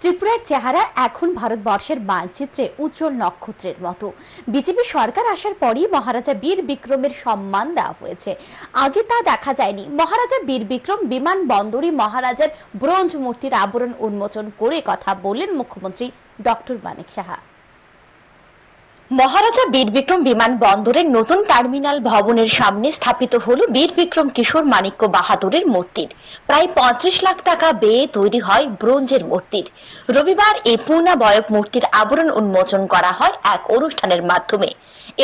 ত্রিপুরার চেহারা এখন ভারতবর্ষের মানচিত্রে উজ্জ্বল নক্ষত্রের মতো। বিজেপি সরকার আসার পরই মহারাজা বীর বিক্রমের সম্মান দেওয়া হয়েছে। আগে তা দেখা যায়নি। মহারাজা বীর বিক্রম বিমানবন্দরে মহারাজার ব্রোঞ্জ মূর্তির আবরণ উন্মোচন করে কথা বললেন মুখ্যমন্ত্রী ডক্টর মানিক সাহা। মহারাজা বীর বিক্রম বিমানবন্দরের নতুন টার্মিনাল ভবনের সামনে স্থাপিত হল বীর বিক্রম কিশোর মানিক্য বাহাদুরের মূর্তির। প্রায় পঁয়ত্রিশ লাখ টাকা ব্যয়ে তৈরি হয় ব্রোঞ্জের মূর্তির। রবিবার এই পূর্ণাবয়ব মূর্তির আবরণ উন্মোচন করা হয় এক অনুষ্ঠানের মাধ্যমে।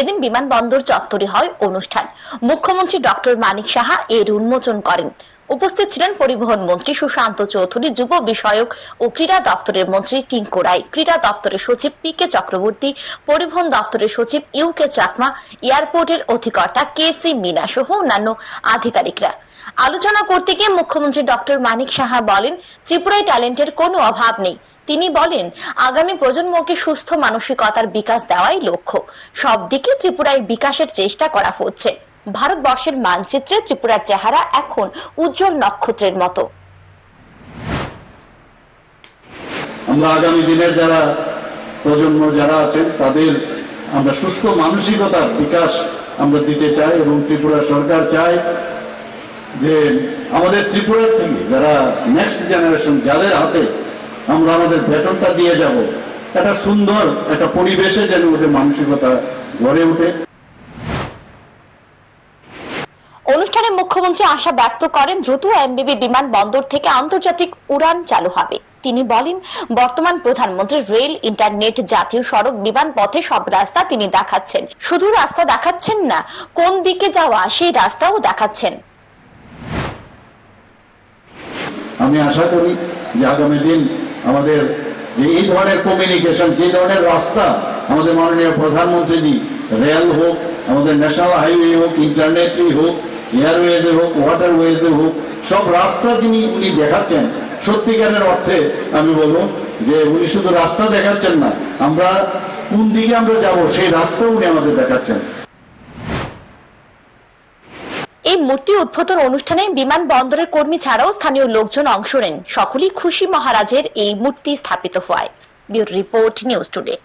এদিন বিমানবন্দর চত্বরে হয় অনুষ্ঠান। মুখ্যমন্ত্রী ডক্টর মানিক সাহা এর উন্মোচন করেন। উপস্থিত ছিলেন পরিবহন মন্ত্রী সুশান্ত চৌধুরী, যুব বিষয়ক ও ক্রীড়া দপ্তরের মন্ত্রী টিঙ্কু রায়, ক্রীড়া দপ্তরের সচিব পি কে চক্রবর্তী, পরিবহন দপ্তরের সচিব ইউ কে চাকমা, এয়ারপোর্টের অধিকর্তা কে সি মিনা সহ অন্যান্য আধিকারিকরা। আলোচনা করতে গিয়ে মুখ্যমন্ত্রী ডক্টর মানিক সাহা বলেন, ত্রিপুরায় ট্যালেন্টের কোনো অভাব নেই। তিনি বলেন, আগামী প্রজন্মকে সুস্থ মানসিকতার বিকাশ দেওয়াই লক্ষ্য। সব দিকে ত্রিপুরায় বিকাশের চেষ্টা করা হচ্ছে। ভারতবর্ষের মানচিত্রে ত্রিপুরার চেহারা এখন উজ্জ্বল নক্ষত্রের মতো। আমরা আগামী দিনের যারা প্রজন্ম যারা আছেন, তাদের আমরা সুস্থ মানসিকতার বিকাশ আমরা দিতে চাই এবং ত্রিপুরা সরকার চায় যে আমাদের ত্রিপুরার থেকে যারা নেক্সট জেনারেশন যাদের হাতে আমরা আমাদের বেতনটা দিয়ে যাব, একটা সুন্দর একটা পরিবেশে যেন ওদের মানসিকতা গড়ে ওঠে। মুখ্যমন্ত্রী আশা ব্যক্ত করেন, দ্রুত এমবিবি বিমানবন্দর থেকে আন্তর্জাতিক উড়ান চালু হবে। তিনি বলেন, বর্তমান প্রধানমন্ত্রী রেল, ইন্টারনেট, জাতীয় সড়ক, বিমান পথে সব রাস্তা তিনি দেখাচ্ছেন। শুধু রাস্তা দেখাচ্ছেন না, কোন দিকে যাওয়া সেই রাস্তাও দেখাচ্ছেন। আমি আশা করি যে আগামী দিন আমাদের যে এই ধরনের কমিউনিকেশন যে ধরনের রাস্তা আমাদের মাননীয় প্রধানমন্ত্রীজি রেল হোক, আমাদের ন্যাশনাল হাইওয়ে হোক ইন্টারনেটই হোক এয়ারওয়েজে হোক ওয়াটারওয়েজে হোক, সব রাস্তা যিনি উনি দেখাচ্ছেন, সত্যিকারের অর্থে আমি বলব যে উনি শুধু রাস্তা দেখাচ্ছেন না, আমরা কোন দিকে আমরা যাব, সেই রাস্তা উনি আমাদের দেখাচ্ছেন। এই মূর্তি উদ্বোধন অনুষ্ঠানে বিমান বন্দরের কর্মী ছাড়াও স্থানীয় লোকজন অংশ নেন। সকলেই খুশি মহারাজের এই মূর্তি স্থাপিত হওয়ায়। Bureau report news today.